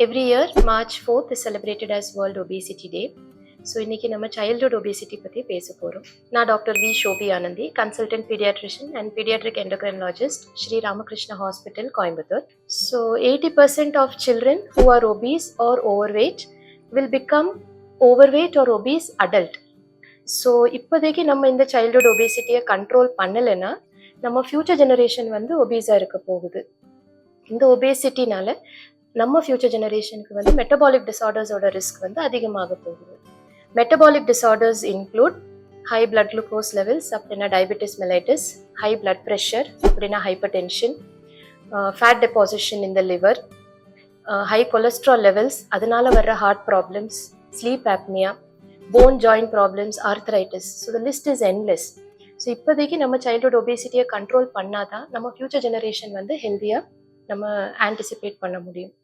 Every year March fourth is celebrated as World obesity day so இன்னைக்கு நம்ம childhood obesity பற்றி பேச போகிறோம் நான் doctor V Shobi Anandi consultant paediatrician and paediatric endocrinologist Sri Ramakrishna hospital Coimbatore so eighty percent of children who are obese or over weight will become over weight or obese adult so இப்போதைக்கு நம்ம இந்த childhood ஒபேசிட்டியை control பண்ணலைன்னா நம்ம future generation வந்து ஒபீஸாக இருக்க போகுது. இந்த ஒபேசிட்டினால நம்ம ஃப்யூச்சர் ஜெனரேஷனுக்கு வந்து மெட்டபாலிக் டிசார்டர்ஸோட ரிஸ்க் வந்து அதிகமாக போகுது. Metabolic disorders include high blood glucose levels அப்படின்னா diabetes mellitus high blood pressure அப்படின்னா ஹைப்பர் டென்ஷன் ஃபேட் டெபாசிஷன் இந்த லிவர் ஹை கொலஸ்ட்ரால் லெவல்ஸ் அதனால வர்ற heart problems sleep apnoea bone joint problems arthritis so the list is endless so இப்போதைக்கு நம்ம childhood ஒபேசிட்டியை control பண்ணாதான் நம்ம future generation வந்து ஹெல்த்தியாக நம்ம ஆன்டிசிபேட் பண்ண முடியும்.